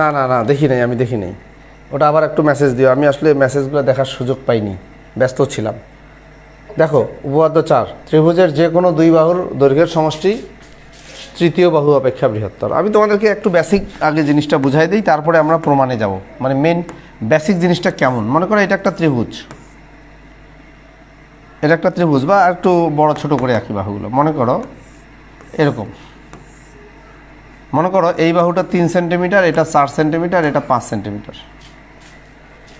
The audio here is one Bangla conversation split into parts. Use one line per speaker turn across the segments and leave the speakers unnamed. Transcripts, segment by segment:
না না না, দেখি নাই, আমি দেখি নাই। ওটা আবার একটু মেসেজ দিও। আমি আসলে মেসেজগুলো দেখার সুযোগ পাইনি। ব্যস্ত ছিলাম। দেখো, উপপাদ্য চার, ত্রিভুজের যে কোনো দুই বাহুর দৈর্ঘ্যের সমষ্টি তৃতীয় বাহু অপেক্ষা বৃহত্তর। আমি তোমাদেরকে একটু বেসিক আগে জিনিসটা বুঝাই দিই, তারপরে আমরা প্রমাণে যাব। মানে মেন বেসিক জিনিসটা কেমন? মনে করো এটা একটা ত্রিভুজ। এটা একটা ত্রিভুজ, বা একটু বড় ছোট করে একই বাহুগুলো। মনে করো, এরকম। মনে করো এই বাহুটা তিন সেন্টিমিটার, এটা চার সেন্টিমিটার, এটা পাঁচ সেন্টিমিটার।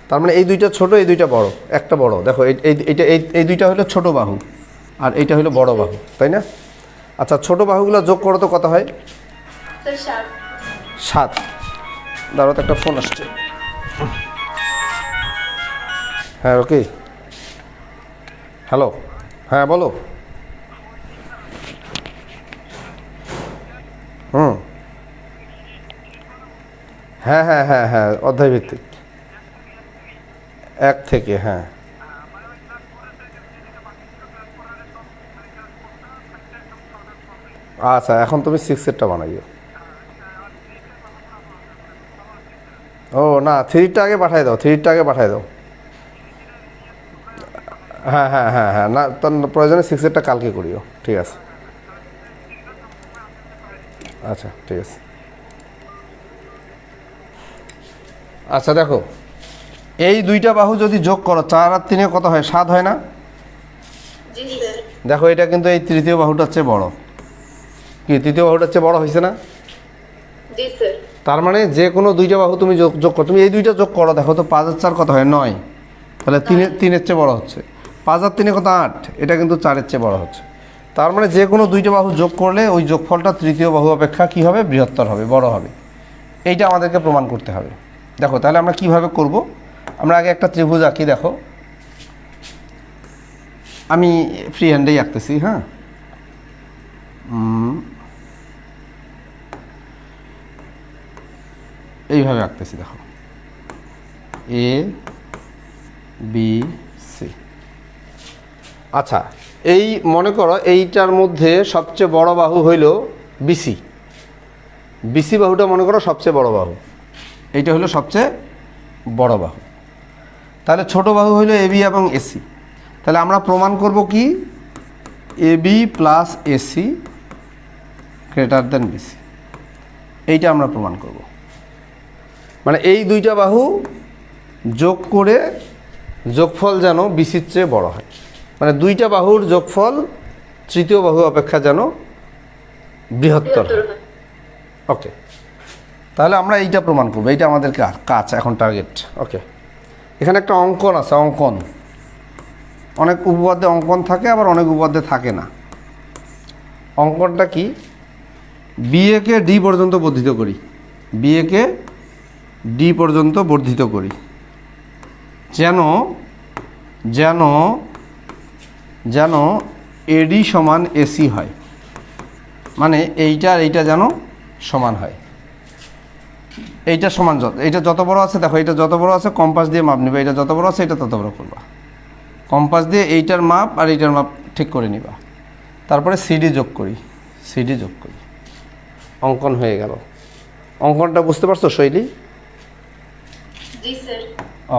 তার মানে এই দুইটা ছোট, এই দুইটা বড়, একটা বড়। দেখো, এই, এই- এইটা এই দুইটা হলো ছোট বাহু, আর এইটা হলো বড় বাহু, তাই না? আচ্ছা ছোট বাহুগুলো যোগ করো তো, কত হয়?
সাত।
দাঁড়াতে একটা ফোন আসছে। হ্যাঁ ওকে হ্যালো। হ্যাঁ বলো। হ্যাঁ হ্যাঁ হ্যাঁ হ্যাঁ অধ্যায় ভিত্তিক এক থেকে হ্যাঁ। আচ্ছা এখন তুমি সিক্সেরটা বানাইও। ও, না, থ্রিটা আগে পাঠাই দাও, থ্রিটা আগে পাঠাই দাও। হ্যাঁ হ্যাঁ হ্যাঁ হ্যাঁ না, তার প্রয়োজনে সিক্সেরটা কালকে করিও, ঠিক আছে। আচ্ছা ঠিক আছে। আচ্ছা দেখো। এই দুইটা বাহু যদি যোগ করো চার আর তিনে কত হয়? সাত হয় না? দেখো এটা কিন্তু এই তৃতীয় বাহুটার চেয়ে বড়। কি তৃতীয় বাহুটার চেয়ে বড় হয়েছে না? তার মানে যে কোনো দুইটা বাহু তুমি যোগ যোগ করো। তুমি এই দুইটা যোগ করো দেখো তো পাঁচ আর চার কত হয়? নয়। তাহলে তিনে তিনের চেয়ে বড় হচ্ছে। পাঁচ আর তিনে কত? আট। এটা কিন্তু চারের চেয়ে বড় হচ্ছে। তার মানে যে কোনো দুইটা বাহু যোগ করলে ওই যোগফলটা তৃতীয় বাহু অপেক্ষা কী হবে? বৃহত্তর হবে বড় হবে। এইটা আমাদেরকে প্রমাণ করতে হবে। দেখো, তাহলে আমরা কীভাবে করব? আমরা আগে একটা ত্রিভুজ আঁকি, দেখো। আমি ফ্রি হ্যান্ডেই আঁকতেছি হ্যাঁ? এইভাবে আঁকতেছি, দেখো। এ বি সি আচ্ছা এই, মনে করো, এইটার মধ্যে সবচেয়ে বড় বাহু হইল বিসি বিসি বাহুটা মনে করো সবচেয়ে বড় বাহু। এইটা হলো সবচেয়ে বড় বাহু। তাহলে ছোট বাহু হইল এবি এবং এসি তাহলে আমরা প্রমাণ করব কি? AB plus AC greater than BC এইটা আমরা প্রমাণ করব। মানে এই দুইটা বাহু যোগ করে যোগফল যেন বিসির চেয়ে বড় হয়। মানে দুইটা বাহুর যোগফল তৃতীয় বাহু অপেক্ষা যেন বৃহত্তর ওকে তাহলে আমরা এইটা প্রমাণ করব এইটা আমাদের কাজ এখন টার্গেট ওকে এখানে একটা অঙ্কন আছে অঙ্কন। অনেক উপপাদ্যে অঙ্কন থাকে আবার অনেক উপপাদ্যে থাকে না। অঙ্কনটা কি? বিএকে ডি পর্যন্ত বর্ধিত করি। বিএকে ডি পর্যন্ত বর্ধিত করি। যেন যেন যেন এডি সমান এসি হয়। মানে এইটা আর এইটা যেন সমান হয়। এইটা সমান যত এইটা যত বড় আছে দেখো এটা যত বড় আছে কম্পাস দিয়ে মাপ নিবা এটা যত বড় আছে এটা তত বড় করবা। কম্পাস দিয়ে এইটার মাপ আর এইটার মাপ ঠিক করে নিবা। তারপরে সিডি যোগ করি সিডি যোগ করি। অঙ্কন হয়ে গেল। অঙ্কনটা বুঝতে পারছ শৈলী?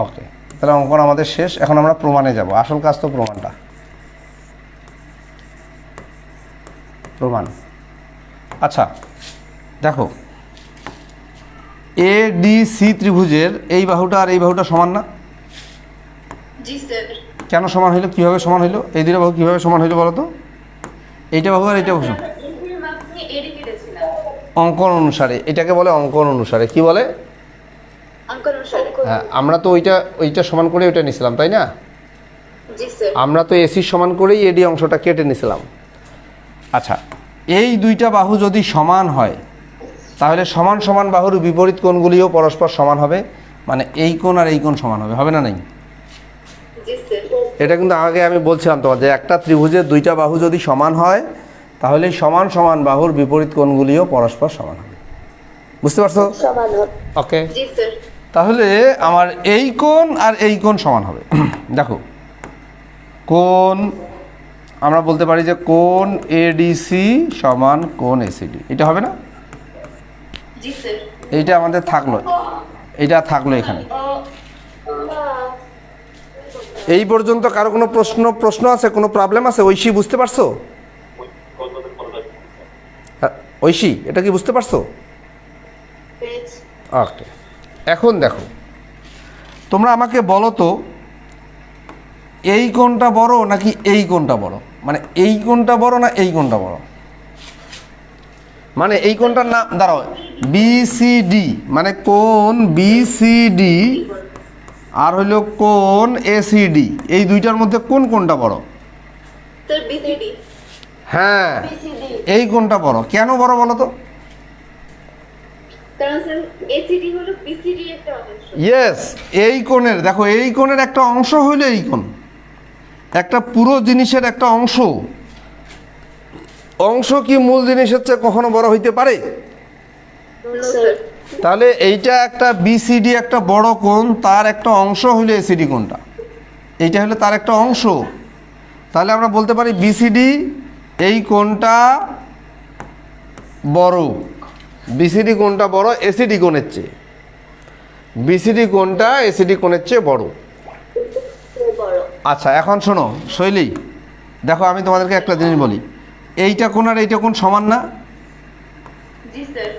ওকে তাহলে অঙ্কন আমাদের শেষ। এখন আমরা প্রমাণে যাব। আসল কাজ তো প্রমাণটা। প্রমাণ। আচ্ছা দেখো এ ডি সি ত্রিভুজের এই বাহুটা আর এই বাহুটা সমান না? কেন সমান হইল? কীভাবে সমান হইল? এই দুটো বাহু কীভাবে সমান হইল বলো তো এইটা বাহু আর এইটা বাহু অঙ্কন অনুসারে এটাকে বলে অঙ্কন অনুসারে। কি বলে? হ্যাঁ আমরা তো ওইটা ওইটা সমান করে ওইটা নিছিলাম তাই না? আমরা তো এসির সমান করেই এডি অংশটা কেটে নিছিলাম। আচ্ছা। এই দুইটা বাহু যদি সমান হয় তাহলে সমান সমান বাহুর বিপরীত কোণগুলিও পরস্পর সমান হবে। মানে এই কোণ আর এই কোণ সমান হবে হবে না নাই? এটা কিন্তু আগে আমি বলছিলাম তোমার যে একটা ত্রিভুজের দুইটা বাহু যদি সমান হয় তাহলে সমান সমান বাহুর বিপরীত কোণগুলিও পরস্পর সমান হবে। বুঝতে পারছ? ওকে তাহলে আমার এই কোণ আর এই কোণ সমান হবে। দেখো কোণ আমরা বলতে পারি যে কোণ এডিসি সমান কোণ এসিডি এটা হবে না? এইটা আমাদের থাকল। এইটা থাকল এখানে। এই পর্যন্ত কারও কোনো প্রশ্ন প্রশ্ন আছে? কোনো প্রবলেম আছে? ঐশী, বুঝতে পারছ? ঐশী, এটা কি বুঝতে পারছ? ওকে এখন দেখো। তোমরা আমাকে বলো তো, এই কোনটা বড় নাকি এই কোনটা বড়? মানে এই কোনটা বড় না এই কোনটা বড়? মানে এই কোনটার নাম? দাঁড়াও বিসিডি মানে কোন বিসিডি আর হলো কোন এসিডি এই দুইটার মধ্যে কোন কোনটা বড়? হ্যাঁ এই কোনটা বড়? কেন বড় বলো তো? ইয়েস এই কোণের দেখো এই কোণের একটা অংশ হইল এই কোণ। একটা পুরো জিনিসের একটা অংশ। অংশ কি মূল জিনিসের চেয়ে কখনো বড় হইতে পারে? তাহলে এইটা একটা বিসিডি একটা বড় কোণ, তার একটা অংশ হইল এসিডি কোণটা। এইটা হলো তার একটা অংশ। তাহলে আমরা বলতে পারি বিসিডি এই কোণটা বড়। বিসিডি কোণটা বড় এসিডি কোণের চেয়ে। বিসিডি কোণটা এসিডি কোণের চেয়ে বড়। আচ্ছা এখন শোনো, শৈলী। দেখো, আমি তোমাদেরকে একটা জিনিস বলি। এইটা কোন আর এইটা কোন সমান না?
জি স্যার।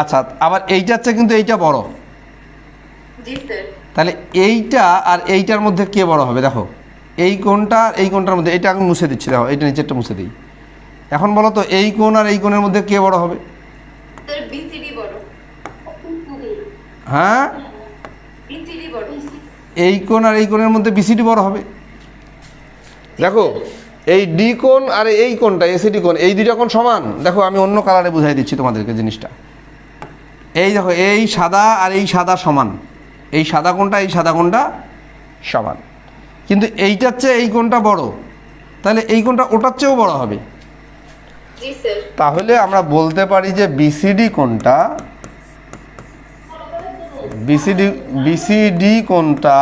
আচ্ছা আবার এইটার চেয়ে কিন্তু এইটা বড়।
জি স্যার।
তাহলে এইটা আর এইটার মধ্যে কে বড় হবে? দেখো এই কোনটা এই কোণটার মধ্যে এইটা আমি মুছে দিচ্ছি দেখো এইটা নিচেরটা মুছে দিই। এখন বলো তো এই কোণ আর এই কোণের মধ্যে কে বড় হবে?
স্যার বিসিডি বড়।
হ্যাঁ?
বিসিডি বড়।
এই কোণ আর এই কোণের মধ্যে বিসিডি বড় হবে। দেখো এই ডি কোণ আর এই কোণটা এসিডি কোণ এই দুইটা কোণ সমান? দেখো আমি অন্য কালারে বুঝাই দিচ্ছি তোমাদেরকে জিনিসটা। এই দেখো এই সাদা আর এই সাদা সমান। এই সাদা কোণটা এই সাদা কোণটা সমান। কিন্তু এইটার চেয়ে এই কোণটা বড়। তাহলে এই কোণটা ওটার চেয়েও বড় হবে। তাহলে আমরা বলতে পারি যে বিসিডি কোণটা বিসিডি বিসিডি কোণটা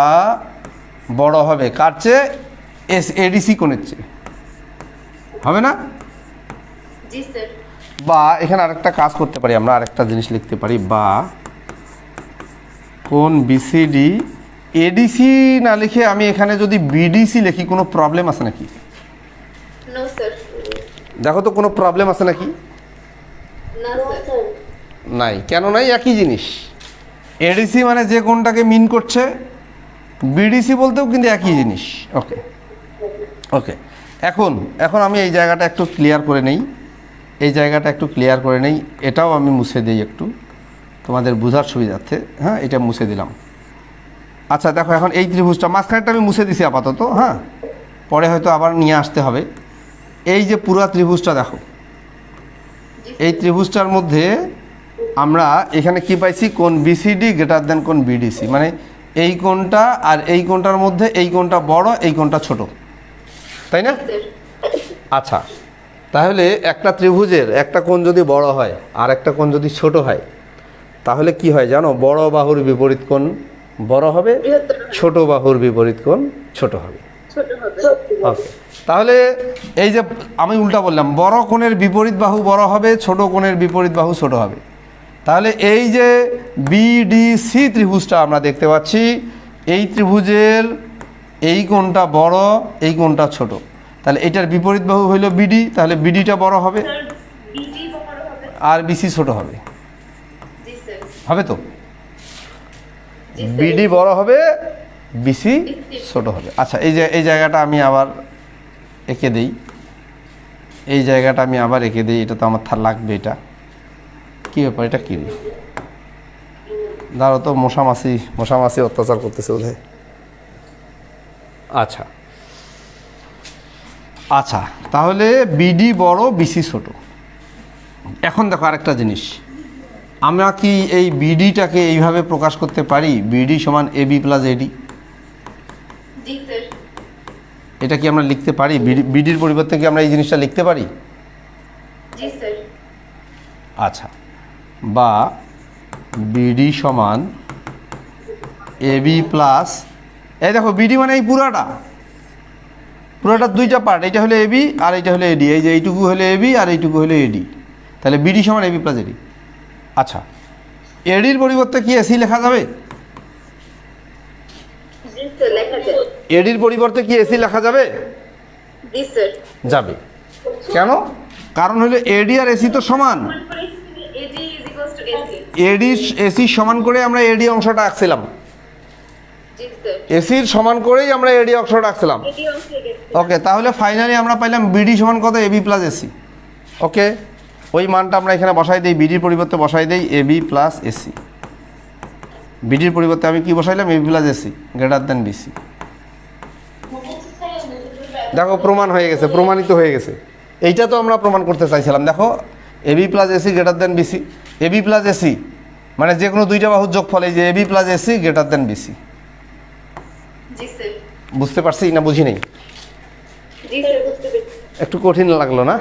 বড় হবে। কার চেয়ে? এস এডিসি কোণের চেয়ে। হবে না?
জি স্যার।
বা এখানে আরেকটা কাজ করতে পারি আমরা আরেকটা জিনিস লিখতে পারি। বা কোন বিসিডি এডিসি না লিখে আমি এখানে যদি বিডিসি লিখি কোনো প্রবলেম আছে নাকি?
No sir.
দেখো তো কোনো প্রবলেম আছে নাকি? নাই। কেন নাই? একই জিনিস। এডিসি মানে যে কোনটাকে মিন করছে বিডিসি বলতেও কিন্তু একই জিনিস। ওকে ওকে এখন এখন আমি এই জায়গাটা একটু ক্লিয়ার করে নেই। এই জায়গাটা একটু ক্লিয়ার করে নেই। এটাও আমি মুছে দিই একটু। তোমাদের বোঝার সুবিধার্থে হ্যাঁ এটা মুছে দিলাম। আচ্ছা দেখো, এখন এই ত্রিভুজটা, মাঝখানেরটা আমি মুছে দিছি আপাতত হ্যাঁ। পরে হয়তো আবার নিয়ে আসতে হবে। এই যে পুরা ত্রিভুজটা, দেখো। এই ত্রিভুজটার মধ্যে আমরা এখানে কি পাইছি? কোন বিসিডি গ্রেটার দেন কোন বিডিসি মানে এই কোনটা আর এই কোনটার মধ্যে, এই কোনটা বড়, এই কোনটা ছোট। তাই না? আচ্ছা তাহলে একটা ত্রিভুজের একটা কোণ যদি বড় হয় আর একটা কোণ যদি ছোট হয়, তাহলে কি হয় জানো? বড় বাহুর বিপরীত কোণ বড় হবে, ছোট বাহুর বিপরীত কোণ ছোট হবে। ওকে তাহলে এই যে আমি উল্টা বললাম, বড় কোণের বিপরীত বাহু বড় হবে, ছোট কোণের বিপরীত বাহু ছোট হবে। তাহলে এই যে বিডিসি ত্রিভুজটা আমরা দেখতে পাচ্ছি, এই ত্রিভুজের এই কোণটা বড়, এই কোণটা ছোট। তাহলে এটার বিপরীত বাহু হইল বিডি, তাহলে বিডিটা বড় হবে আর বিসি ছোট হবে। হবে তো? বিডি বড় হবে, বিসি ছোট হবে। আচ্ছা এই যে, এই জায়গাটা আমি আবার এঁকে দিই। এই জায়গাটা আমি আবার এঁকে দিই, এটা তো আমার থা, লাগবে এটা। কী ব্যাপার, এটা কী? দাঁড়ো তো, মশামাছি মশামাছি অত্যাচার করতেছে বোধহয়। আচ্ছা। আচ্ছা তাহলে বিডি বড় বিসি ছোট। এখন দেখো আরেকটা জিনিস। আমরা কি এই বিডিটাকে এইভাবে প্রকাশ করতে পারি? বিডি সমান এ বি প্লাস এডি এটা কি আমরা লিখতে পারি? বিডির পরিবর্তে কি আমরা এই জিনিসটা লিখতে পারি? আচ্ছা বা বিডি সমান এ বি প্লাস এই দেখো বিডি মানে এই পুরাটা। পুরোটার দুইটা পার্ট এটা হলো এবি আর এটা হলো এডি এই যে এইটুকু হলো এবি আর এইটুকু হলো এডি তাহলে বিডি সমান এবি প্লাস এডি আচ্ছা এডির পরিবর্তে কি এসি লেখা যাবে? এডির পরিবর্তে কি এসি লেখা যাবে? যাবে। কেন? কারণ হলো এডি আর এসি তো সমান।
এডি এসি
সমান করে আমরা এডি অংশটা আঁকছিলাম। এসির সমান করেই আমরা এডি
অংশ গেছে
ওকে তাহলে ফাইনালি আমরা পাইলাম বিডি সমান কত? এবি প্লাস এসি ওকে ওই মানটা আমরা এখানে বসাই দিই বিডির পরিবর্তে বসাই দিই এবি প্লাস এসি বিডির পরিবর্তে আমি কি বসাইলাম? AB plus AC greater than BC দেখো প্রমাণ হয়ে গেছে প্রমাণিত হয়ে গেছে। এইটা তো আমরা প্রমাণ করতে চাইছিলাম। দেখো AB plus AC greater than BC AB plus AC মানে যে কোনো দুইটা বাহুর যোগফল এই যে AB plus AC greater than BC বুঝতে পারছি না বুঝি নেই? একটু কঠিন লাগল না?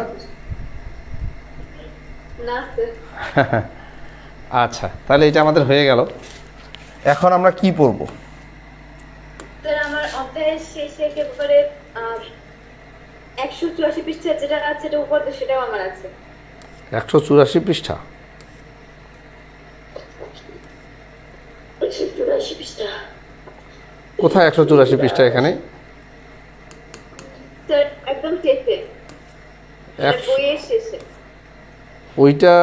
আচ্ছা তাহলে এটা আমাদের হয়ে গেল। এখন আমরা কি পড়ব?
আমার অধ্যায়ের শেষে একেবারে একশো চুরাশি পৃষ্ঠা যেটা আছে এটা উপর সেটাও আমার আছে।
একশো চুরাশি পৃষ্ঠা?
একশো চুরাশি পৃষ্ঠা।
কোথায় একশো চুরাশি পৃষ্ঠা এখানে? ওইটা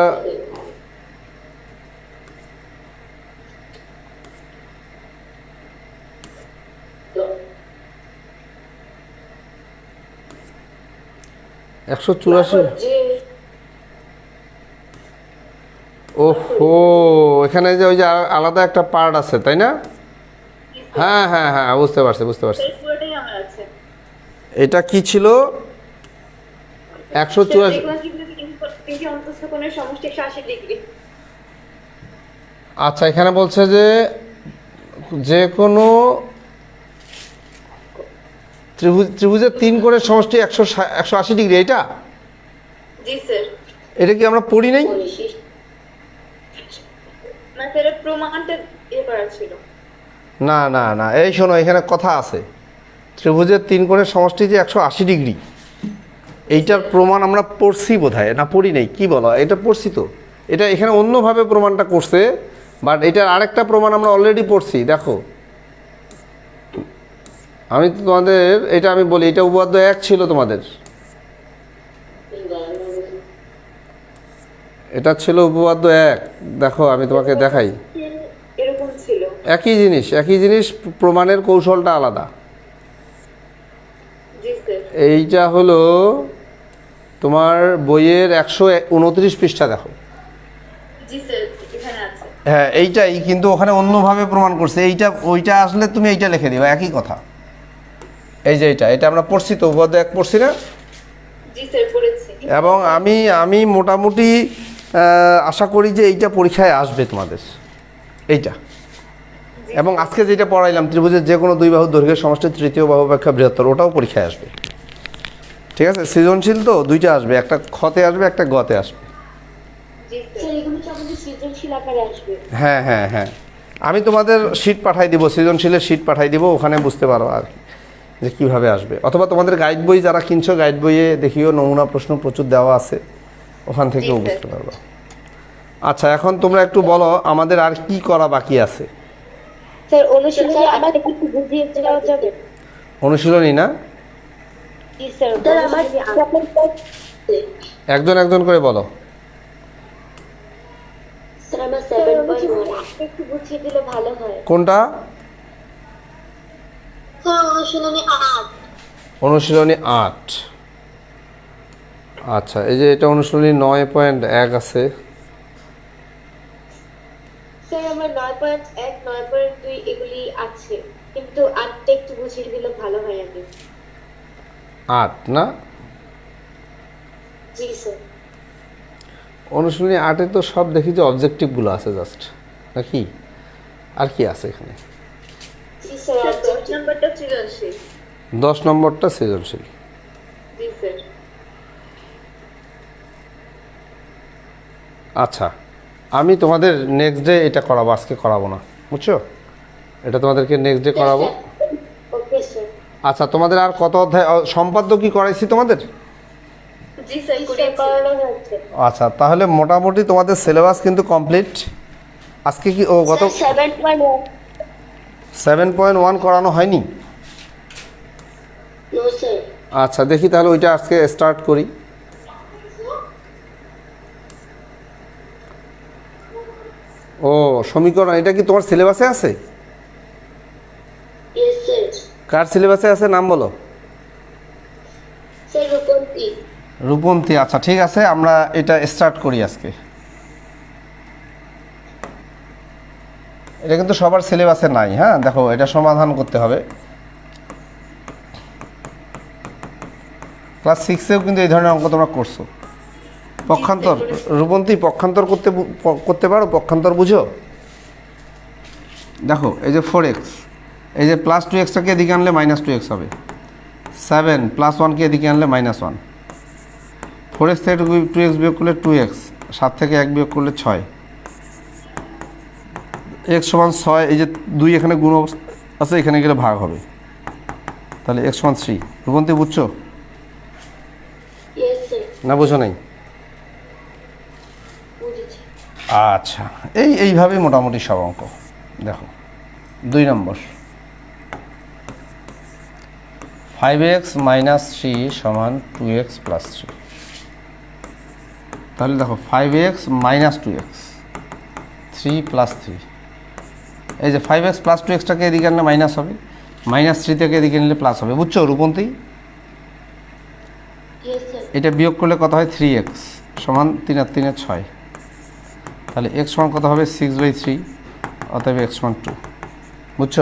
একশো চুরাশি ওহো এখানে যে ওই যে আলাদা একটা পার্ট আছে তাই না? হ্যাঁ হ্যাঁ হ্যাঁ বুঝতে পারছি বুঝতে পারছি। এটা কি ছিল? একশো চুরাশি
তিনটি অন্তস্থ কোণের সমষ্টি একশো আশি ডিগ্রি।
আচ্ছা এখানে বলছে যে যে কোনো ত্রিভুজ ত্রিভুজের তিন কোণের সমষ্টি একশো একশো আশি ডিগ্রি এটা এটা কি আমরা পড়ি নাই?
প্রমাণটা ইয়ে করা ছিল।
না না না, এই শোনো, এখানে কথা আছে। ত্রিভুজের তিন কোণের সমষ্টি যে একশো আশি ডিগ্রি, এইটার প্রমাণ আমরা পড়ছি বোধহয়, না পড়ি নাই, কী বলো, এটা পড়ছি তো। এটা এখানে অন্যভাবে প্রমাণটা করছে বাট এটার আরেকটা প্রমাণ আমরা অলরেডি পড়ছি, দেখো। আমি তো তোমাদের, এটা আমি বলি, এটা উপাদ্য এক ছিল তোমাদের। এটা ছিল উপপাদ্য এক, দেখো, আমি তোমাকে দেখাই। একই জিনিস একই জিনিস প্রমাণের কৌশলটা আলাদা। এইটা হলো তোমার বইয়ের একশো উনত্রিশ পৃষ্ঠা দেখো।
জি স্যার এখানে আছে।
হ্যাঁ এইটাই কিন্তু ওখানে অন্যভাবে প্রমাণ করছে। এইটা ওইটা আসলে তুমি এইটা লিখে দিবা একই কথা। এই যে এইটা এটা আমরা পড়ছি তো উপাধ্য এক পড়ছি না?
জি স্যার পড়েছি।
এবং আমি আমি মোটামুটি আশা করি যে এইটা পরীক্ষায় আসবে তোমাদের। এইটা। এবং আজকে যেটা পড়াইলাম ত্রিভুজের যে কোনো দুই বাহুর দৈর্ঘ্যের সমষ্টি তৃতীয় বাহু অপেক্ষা বৃহত্তর ওটাও পরীক্ষায় আসবে। ঠিক আছে? সৃজনশীল তো দুইটা আসবে একটা খতে আসবে একটা গতে আসবে।
জি। স্যার
স্যার এগুলো তো আমাদের সৃজনশীল আকারে আসবে।
হ্যাঁ হ্যাঁ হ্যাঁ। আমি তোমাদের শীট পাঠাই দিব সৃজনশীলের শীট পাঠাই দিব ওখানে বুঝতে পারো আর কি যে কীভাবে আসবে। অথবা তোমাদের গাইড বই যারা কিনছো গাইড বইয়ে দেখিও নমুনা প্রশ্ন প্রচুর দেওয়া আছে ওখান থেকেও বুঝতে পারব। আচ্ছা এখন তোমরা একটু বলো আমাদের আর কি করা বাকি আছে?
স্যার অনুশীলনী আমাদের একটু বুঝিয়ে দেওয়া যাবে?
অনুশীলনী না? একজন একজন করে বলো।
হয়।
কোনটা?
অনুশীলনী আট।
আচ্ছা এই যে এটা অনুশীলনী নয় পয়েন্ট এক আছে।
স্যার আমার নয় পয়েন্ট এক নয় পয়েন্ট দুই এগুলি আছে। কিন্তু আটটা একটু বুঝিয়ে দিলে ভালো হয় আগে।
আট না?
জি স্যার
অনুশীলনী আটে তো সব দেখি যে অবজেক্টিভগুলো আছে জাস্ট নাকি? আর কি আছে এখানে?
জি স্যার
স্যার দশ নম্বরটা সৃজনশীল।
দশ নম্বরটা সৃজনশীল।
জি স্যার
আচ্ছা। আমি তোমাদের নেক্সট ডে এটা করাবো আজকে করাবো না। বুঝছ? এটা তোমাদেরকে নেক্সট ডে করাবো। আচ্ছা তোমাদের আর কত অধ্যায় সম্পাদ্য কি করাইছি তোমাদের? আচ্ছা তাহলে মোটামুটি তোমাদের সিলেবাস কিন্তু কমপ্লিট আজকে কি ও গত
seven point one
seven point one করানো হয়নি? আচ্ছা দেখি তাহলে ওইটা আজকে স্টার্ট করি। ও সমীকরণ এটা কি তোমার সিলেবাসে আছে? কার সিলেবাসে আছে? নাম বলো।
রূপন্তী।
আচ্ছা ঠিক আছে আমরা এটা স্টার্ট করি আজকে। এটা কিন্তু সবার সিলেবাসে নাই হ্যাঁ? দেখো এটা সমাধান করতে হবে। ক্লাস সিক্সেও কিন্তু এই ধরনের অঙ্ক তোমরা করছ। পক্ষান্তর রূপন্তী পক্ষান্তর করতে করতে পারো? পক্ষান্তর বুঝো? দেখো এই যে ফোর এক্স এই যে প্লাস টু এক্সটাকে এদিকে আনলে মাইনাস টু এক্স হবে। সেভেন প্লাস ওয়ানকে এদিকে আনলে মাইনাস ওয়ান ফোর এক্স থেকে টু এক্স বিয়োগ করলে টু এক্স সাত থেকে এক বিয়োগ করলে ছয়। এক্স সমান ছয় এই যে দুই এখানে গুণ আছে এখানে গেলে ভাগ হবে। তাহলে এক্স সমান থ্রি রূপন্তী বুঝছ? না বুঝো নাই
বুঝেছি
আচ্ছা এই এইভাবেই মোটামুটি সব অঙ্ক। দেখো দুই নম্বর। ফাইভ এক্স মাইনাস থ্রি সমান টু এক্স প্লাস থ্রি তাহলে দেখো five X minus two X three plus three এই যে ফাইভ এক্স প্লাস টু এক্সটাকে এদিকে আনলে মাইনাস হবে মাইনাস থ্রি থেকে এদিকে নিলে প্লাস হবে। বুঝছ রূপন্তী? এটা বিয়োগ করলে কত হয়? থ্রি এক্স সমান তিন আর তিনের ছয়। তাহলে এক্স সমান কত হবে? সিক্স বাই থ্রি অতএব এক্স সমান টু বুঝছ?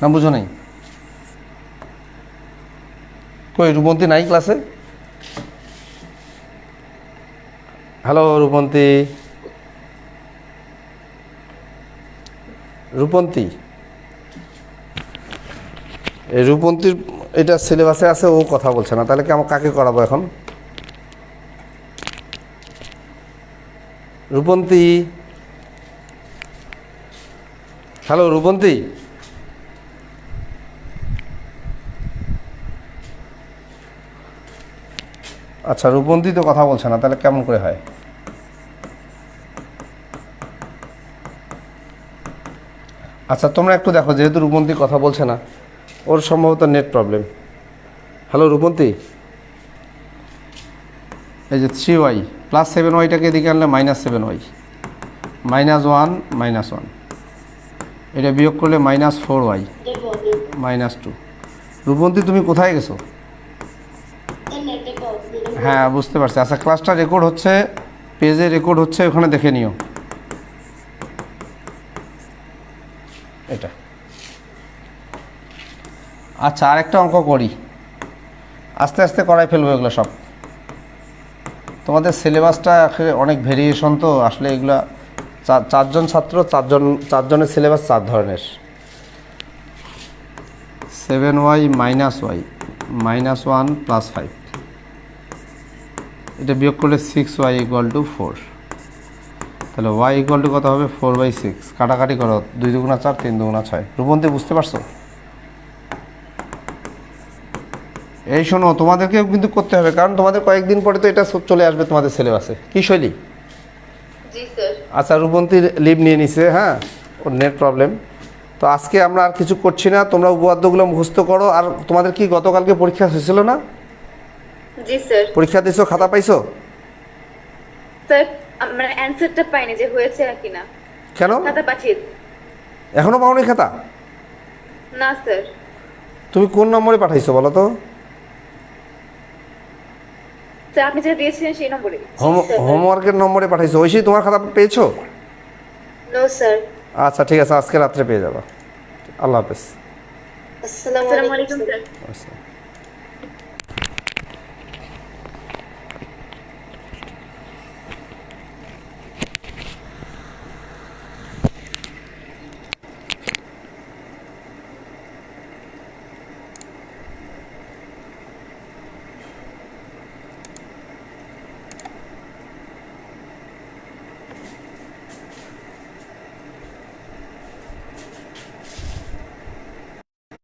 না, বুঝো নাই? কই, রূপন্তী নাই ক্লাসে হ্যালো রূপন্তী। রূপন্তী? এই রূপন্তীর, এটা সিলেবাসে আছে, ও কথা বলছে না। তাহলে কি আমার কাকে করাবো এখন? রূপন্তী। হ্যালো, রূপন্তী। আচ্ছা রূপন্তী তো কথা বলছে না, তাহলে কেমন করে হয়? আচ্ছা তোমরা একটু দেখো, যেহেতু রূপন্তী কথা বলছে না, ওর সম্ভবত নেট প্রবলেম। হ্যালো, রূপন্তী। এই যে থ্রি ওয়াই। প্লাস সেভেন ওয়াইটাকে এদিকে আনলে minus seven y minus one minus one এটা বিয়োগ করলে minus four y minus two Rupanti তুমি কোথায় গেছো? হ্যাঁ বুঝতে পারছি। আচ্ছা ক্লাসটা রেকর্ড হচ্ছে পেজে রেকর্ড হচ্ছে, ওখানে দেখে নিও। এটা। আচ্ছা আরেকটা অঙ্ক করি। আস্তে আস্তে করাই ফেলব এগুলো সব। তোমাদের সিলেবাসটা অনেক ভেরিয়েশন তো, আসলে এগুলা চারজন ছাত্র, চারজন, চারজনের সিলেবাস চার ধরনের। Seven y minus y minus one plus five এটা বিয়োগ করলে six y equal to four তাহলে ওয়াই ইকুয়াল টু কত হবে? ফোর বাই সিক্স কাটাকাটি করো, দুই দুগুণা চার, তিন দুগুণা ছয়। রূপন্তী, বুঝতে পারছ? এই শোনো তোমাদেরকেও কিন্তু করতে হবে কারণ তোমাদের কয়েকদিন পরে তো এটা চলে আসবে তোমাদের সিলেবাসে কি শৈলী? আচ্ছা রূপন্তীর লিভ নিয়ে নিছে হ্যাঁ? ওর নেট প্রবলেম তো আজকে আমরা আর কিছু করছি না তোমরা উপবাদ্যগুলো মুখস্থ করো আর তোমাদের কি গতকালকে পরীক্ষা হয়েছিল না?
জি স্যার
পরীক্ষা দিছো খাতা পাইছো?
স্যার আমরা অ্যানসারটা পাইনি যে হয়েছে নাকি না।
কেন?
খাতা পাঠিয়ে
এখনও পাওনি খাতা?
না স্যার
তুমি কোন নম্বরে পাঠাইছো বলো তো?
স্যার আপনি যেটা দিয়েছিলেন সেই নম্বরে
হোমওয়ার্কের নম্বরে পাঠাইছো। ঐশী তোমার খাতা পেয়েছ?
নো স্যার
আচ্ছা ঠিক আছে আজকে রাত্রে পেয়ে যাবা। আল্লাহ হাফেজ।
আসসালামু আলাইকুম।
স্যার